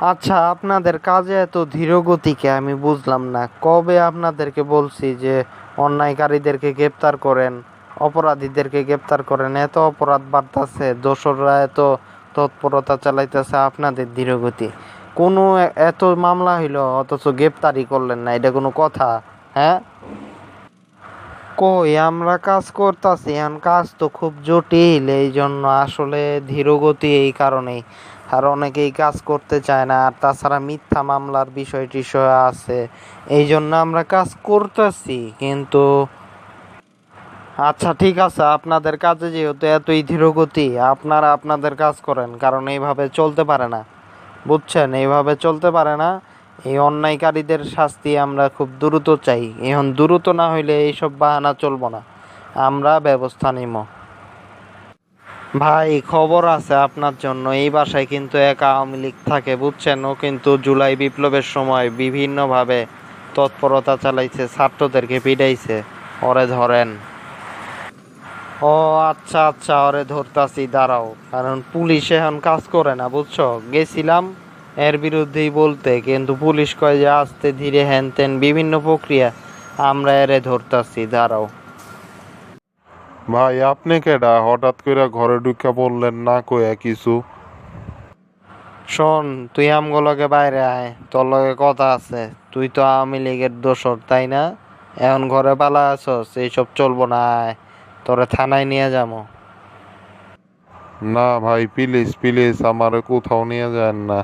আচ্ছা আপনাদের কাজে এত ধীরগতিকে আমি বুঝলাম না। কবে আপনাদেরকে বলছি যে অন্যায়কারীদেরকে গ্রেপ্তার করেন, অপরাধীদেরকে গ্রেপ্তার করেন? এত অপরাধ বাড়তেছে, দোসররা এত তৎপরতা চালাইতেছে, আপনাদের ধীরগতি। কোনো এত মামলা হইল, অথচ গ্রেপ্তারই করলেন না, এটা কোনো কথা হ্যাঁ? কই, আমরা কাজ করতেছি। এখন কাজ তো খুব জটিল এই জন্য আসলে ধীরগতি এই কারণেই। আর অনেকেই কাজ করতে চায় না, আর তাছাড়া মিথ্যা মামলার বিষয় টিষয় আছে। এই জন্য আমরা কাজ করতেছি, কিন্তু আচ্ছা ঠিক আছে, আপনাদের কাজে যেহেতু এতই ধীরগতি, আপনারা আপনাদের কাজ করেন, কারণ এইভাবে চলতে পারে না। বুঝছেন? এইভাবে চলতে পারে না। এই অন্যায়কারীদের শাস্তি আমরা খুব দ্রুত চাই। এখন দ্রুত না হইলে এইসব বাহানা চলবো না। আমরা ব্যবস্থা নিব ভাই, খবর আছে আপনার জন্য। এই বাসায় কিন্তু এক আওয়ামী লীগ থাকে, বুঝছেন? ও কিন্তু জুলাই বিপ্লবের সময় বিভিন্নভাবে তৎপরতা চালাইছে, ছাত্রদেরকে পিটাইছে। ওরে ধরেন। ও আচ্ছা আচ্ছা ওরে ধরতাছি, দাঁড়াও। কারণ পুলিশ এখন কাজ করে না, বুঝছ? গেছিলাম এর বিরুদ্ধেই বলতে কিন্তু পুলিশ কয় যে আস্তে ধীরে হ্যান ত্যান বিভিন্ন প্রক্রিয়া। আমরা এরে ধরতাছি দাঁড়াও। ভাই আপনি কেডা? হঠাৎ করে ঘরে ঢুকে বললেন না কয়ে কিছু। শোন তুই আমগুলোকে বাইরে আয় তোর লগে কথা আছে। তুই তো আওয়ামী লীগের দোসর তাই না? এখন ঘরে পালা আছস এইসব চলবো না আয়। তোরে থানায় নিয়ে যাব না ভাই প্লিজ প্লিজ আমারে কোথাও নিয়ে যান না।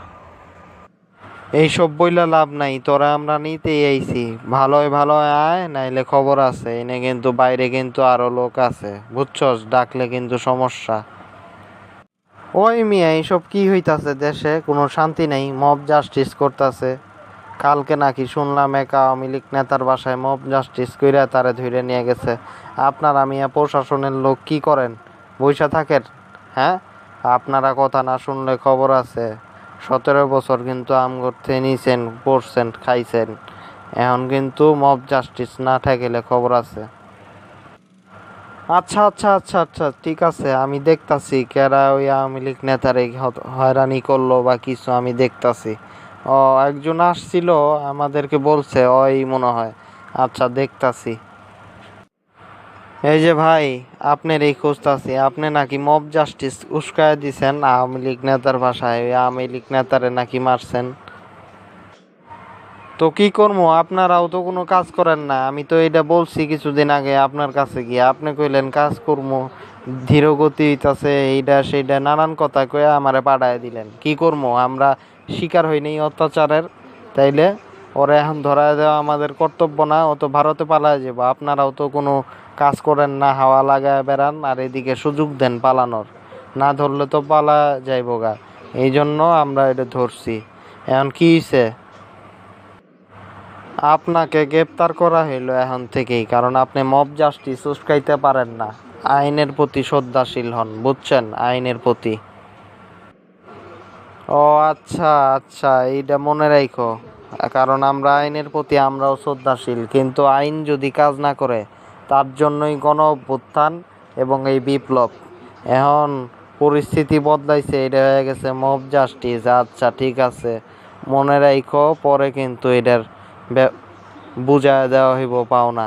এইসব বইলা লাভ নাই, তোরা আমরা নিতেই আইছি। ভালোই ভালো আয়, নাইলে খবর আছে, এনে কিন্তু বাইরে কিন্তু আরও লোক আছে, বুঝছস? ডাকলে কিন্তু সমস্যা। ওই মিয়া, এইসব কি হইতাছে দেশে? কোনো শান্তি নাই, মব জাস্টিস করতাছে। কালকে নাকি শুনলাম এক আওয়ামী লীগ নেতার বাসায় মব জাস্টিস কইরা তারে ধরে নিয়ে গেছে। আপনারা মিয়া প্রশাসনের লোক কি করেন? বইসা থাকেন হ্যাঁ? আপনারা কথা না শুনলে খবর আছে। সতেরো বছর কিন্তু আম করতে নিছেন, পড়ছেন, খাইছেন। এখন কিন্তু মব জাস্টিস না ঠেকেলে খবর আছে। আচ্ছা আচ্ছা আচ্ছা আচ্ছা ঠিক আছে, আমি দেখতাছি কেরা ওই আওয়ামী লীগ নেতারে হয়রানি করল বা কিছু আমি দেখতাছি। ও, একজন আসছিল, আমাদেরকে বলছে ওই মনে হয়। আচ্ছা দেখতাছি। এই যে ভাই, আপনার এই খুঁজতাছি আপনি নাকি মব জাস্টিস উস্কায় দিছেন আওয়ামী লীগ নেতার ভাষায় আওয়ামী লীগ নেতারে নাকি মারছেন। তো কি করব? আপনারাও তো কোনো কাজ করেন না। আমি তো এটা বলছি কিছুদিন আগে আপনার কাছে গিয়ে। আপনি কইলেন, কাজ করব। ধীর গতি এইটা সেইটা নানান কথা কয়ে আমারে পাঠায় দিলেন। কি করব? আমরা শিকার হইনি অত্যাচারের। তাইলে ওরা এখন ধরা দেওয়া আমাদের কর্তব্য না, ও তো ভারতে পালায় যাব আপনারাও তো কোনো কাজ করেন না, হাওয়া লাগায় বেড়ান, আর এদিকে সুযোগ দেন পালানোর। না ধরলে তো পালা যাইব গা। এই জন্য আমরা এটা ধরছি। এখন কি হইছে? আপনাকে গ্রেপ্তার করা হইল এখন থেকেই, কারণ আপনি মব জাস্টিস উস্কাইতে পারেন না। আইনের প্রতি শ্রদ্ধাশীল হন, বুঝছেন? আইনের প্রতি। ও আচ্ছা আচ্ছা এইটা মনে রাখো কারণ আমরা আইনের প্রতি আমরাও শ্রদ্ধাশীল, কিন্তু আইন যদি কাজ না করে তার জন্যই গণ অভ্যুত্থান এবং এই বিপ্লব। এখন পরিস্থিতি বদলাইছে, এটা হয়ে গেছে মব জাস্টিস আচ্ছা ঠিক আছে, মনে রাখো পরে কিন্তু এটার বুঝায় দেওয়া হইব, পাওনা।